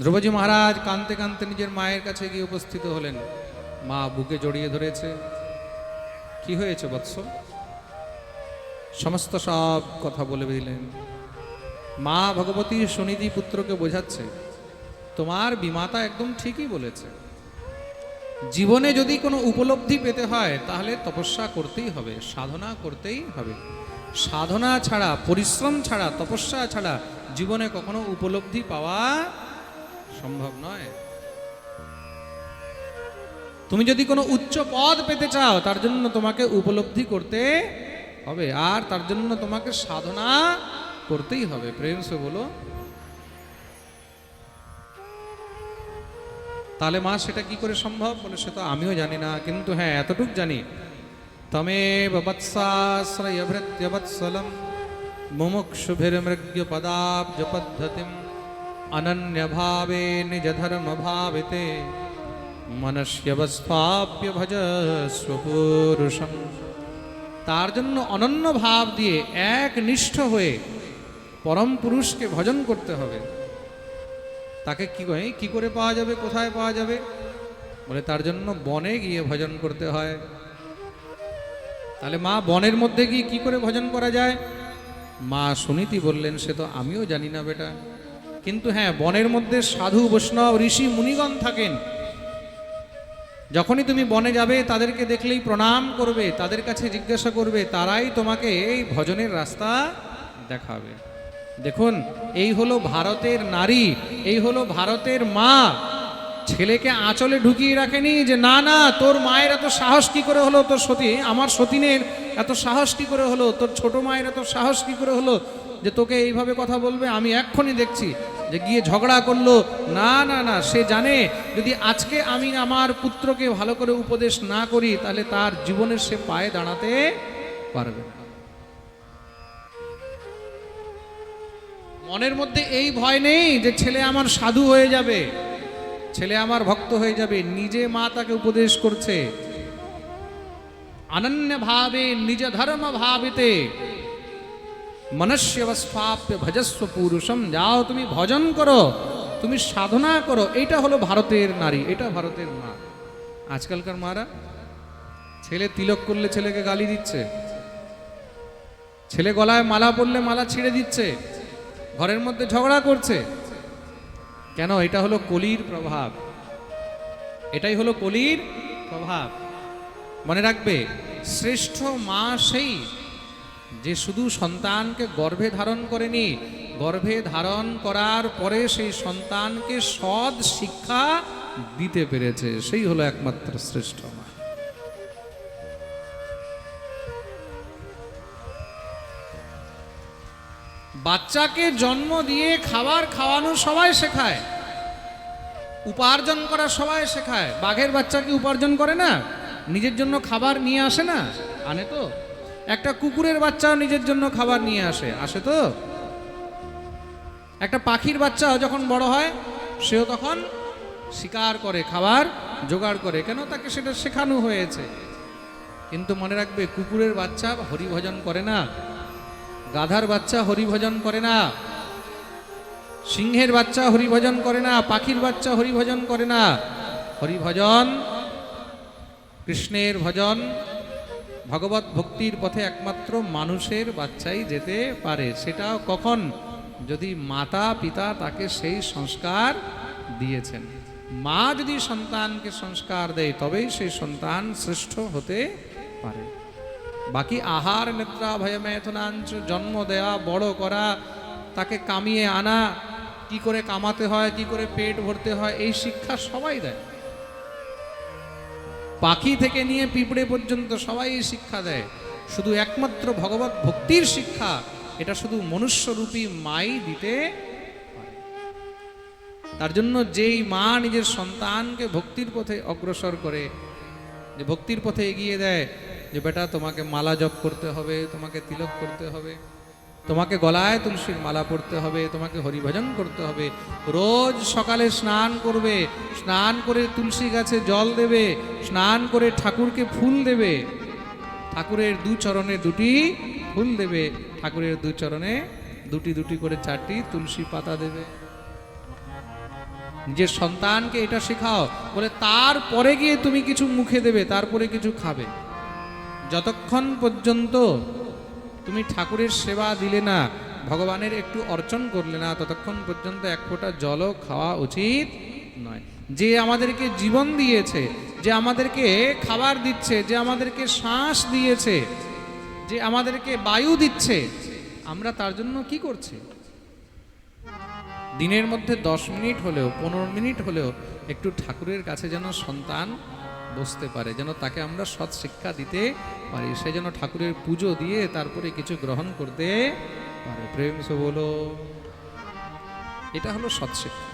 ধ্রুবজি মহারাজ কানতে কানতে নিজের মায়ের কাছে গিয়ে উপস্থিত হলেন। মা বুকে জড়িয়ে ধরেছে। কি হয়েছে বৎস? সমস্ত সব কথা বলে দিলেন। মা ভগবতী সুনিধি পুত্রকে বোঝাচ্ছে, তোমার বিমাতা একদম ঠিকই বলেছে। জীবনে যদি কোনো উপলব্ধি পেতে হয়, তাহলে তপস্যা করতেই হবে, সাধনা করতেই হবে। সাধনা ছাড়া, পরিশ্রম ছাড়া, তপস্যা ছাড়া জীবনে কখনো উপলব্ধি পাওয়া সম্ভব নয়। তুমি যদি কোনো উচ্চ পদ পেতে চাও, তার জন্য তোমাকে উপলব্ধি করতে হবে। আর তার জন্য তোমাকে সাধনা করতেই হবে। প্রেম সে বলো, তাহলে মা, সেটা কি করে সম্ভব? বলে, সে তো আমিও জানি না। কিন্তু হ্যাঁ এতটুক জানি। তমে বৎসাশ্রয়ভৃত্যবৎসলম মুমুক্ষুভির্মৃগ্য পদাব্জ পদ্ধতিম ধর্ম ভাবিতে মনস্যবস্থাপ্য ভজ স্বপুরুষম তার জন্য অনন্য ভাব দিয়ে এক নিষ্ঠ হয়ে পরম পুরুষকে ভজন করতে হবে তাকে কি করে কি করে পাওয়া যাবে কোথায় পাওয়া যাবে বলে তার জন্য বনে গিয়ে ভজন করতে হয় তাহলে মা বনের মধ্যে গিয়ে কি করে ভজন করা যায় মা সুনীতি বললেন সে তো আমিও জানি না বেটা কিন্তু হ্যাঁ বনের মধ্যে সাধু, বৈষ্ণব, ঋষি, মুনিগণ থাকেন। যখনই তুমি বনে যাবে, তাদেরকে দেখলেই প্রণাম করবে, তাদের কাছে জিজ্ঞাসা করবে, তারাই তোমাকে এই ভজনের রাস্তা দেখাবে। দেখুন, এই হলো ভারতের নারী, এই হলো ভারতের মা। ছেলেকে আঁচলে ঢুকিয়ে রাখেনি যে, না না, তোর মায়ের এত সাহস কি করে হলো? তোর সতী, আমার সতীনের এত সাহস কি করে হলো? তোর ছোট মায়ের এত সাহস কি করে হলো? যে তোকে এইভাবে কথা বলবে, আমি এক্ষুনি দেখছি যে গিয়ে ঝগড়া করল। না না না, সে জানে, যদি আজকে আমি আমার পুত্রকে ভালো করে উপদেশ না করি, তাহলে তার জীবনের সে পায়ে দাঁড়াতে পারবে মনের মধ্যে এই ভয় নেই যে ছেলে আমার সাধু হয়ে যাবে, ছেলে আমার ভক্ত হয়ে যাবে, নিজে মা তাকে উপদেশ করছে। অনন্য ভাবে নিজ ধর্ম ভাবিতে মনস্যবস্থাপ্য ভজস্ব পুরুষম, যাও তুমি ভজন করো, তুমি সাধনা করো এইটা হলো ভারতের নারী, এটা ভারতের মা। আজকালকার মারা, ছেলে তিলক করলে ছেলেকে গালি দিচ্ছে, ছেলে গলায় মালা পরলে মালা ছিঁড়ে দিচ্ছে, ঘরের মধ্যে ঝগড়া করছে। কেন? এটা হলো কলির প্রভাব। এটাই হলো কলির প্রভাব। মনে রাখবে, শ্রেষ্ঠ মা সেই যে শুধু সন্তানকে গর্ভে ধারণ করেনি, গর্ভে ধারণ করার পরে সেই সন্তানকে সৎ শিক্ষা দিতে পেরেছে। সেই হলো একমাত্র শ্রেষ্ঠ মা। বাচ্চাকে জন্ম দিয়ে খাবার খাওয়ানো সবাই শেখায়। উপার্জন করা সবাই শেখায়। বাঘের বাচ্চাকে উপার্জন করে না? নিজের জন্য খাবার নিয়ে আসে না? আনে তো। একটা কুকুরের বাচ্চাও নিজের জন্য খাবার নিয়ে আসে। আসে তো? একটা পাখির বাচ্চাও যখন বড় হয়, সেও তখন শিকার করে, খাবার জোগাড় করে। কেন তাকে সেটা শেখানো হয়েছে? কিন্তু মনে রাখবে, কুকুরের বাচ্চা হরিভজন করে না। গাধার বাচ্চা হরিভজন করে না। সিংহের বাচ্চা হরিভজন করে না। পাখির বাচ্চা হরিভজন করে না। হরিভজন, কৃষ্ণের ভজন ভগবত ভক্তির পথে একমাত্র মানুষের বাচ্চাই যেতে পারে। সেটাও কখন? যদি মাতা পিতা তাকে সেই সংস্কার দিয়েছেন। মা যদি সন্তানকে সংস্কার দেয়, তবেই সেই সন্তান শ্রেষ্ঠ হতে পারে। বাকি আহার নেত্রা ভয়মেথনাঞ্চ জন্ম দেওয়া বড় করা, তাকে কামিয়ে আনা, কি করে কামাতে হয়, কি করে পেট ভরতে হয়, এই শিক্ষা সবাই দেয়। পাখি থেকে নিয়ে পিঁপড়ে পর্যন্ত সবাই শিক্ষা দেয় শুধু একমাত্র ভগবত ভক্তির শিক্ষা, এটা শুধু মনুষ্যরূপী মাই দিতে। তার জন্য যেই মা নিজের সন্তানকে ভক্তির পথে অগ্রসর করে, যে ভক্তির পথে এগিয়ে দেয়, যে বেটা তোমাকে মালা জপ করতে হবে, তোমাকে তিলক করতে হবে তোমাকে গলায় তুলসীর মালা পড়তে হবে, তোমাকে হরিভজন করতে হবে। রোজ সকালে স্নান করবে, স্নান করে তুলসী গাছে জল দেবে, স্নান করে ঠাকুরকে ফুল দেবে। ঠাকুরের দু চরণে দুটি ফুল দেবে, ঠাকুরের দু চরণে দুটি দুটি করে চারটি তুলসী পাতা দেবে। নিজের সন্তানকে এটা শেখাও, বলে তারপরে গিয়ে তুমি কিছু মুখে দেবে, তারপরে কিছু খাবে। যতক্ষণ পর্যন্ত তুমি ঠাকুরের সেবা দিলে না, ভগবানের একটু অর্চন করলে না, ততক্ষণ পর্যন্ত এক ফোঁটা জলও খাওয়া উচিত নয়। যে আমাদেরকে জীবন দিয়েছে, যে আমাদেরকে খাবার দিচ্ছে, যে আমাদেরকে শ্বাস দিয়েছে, যে আমাদেরকে বায়ু দিচ্ছে, আমরা তার জন্য কি করছি? দিনের মধ্যে দশ মিনিট হলেও, পনেরো মিনিট হলেও একটু ঠাকুরের কাছে যেন সন্তান বসতে পারে, যেন তাকে আমরা সৎ শিক্ষা দিতে পারি। সে যেন ঠাকুরের পুজো দিয়ে তারপরে কিছু গ্রহণ করতে পারে। প্রেম সে বলো, এটা হলো সৎ শিক্ষা।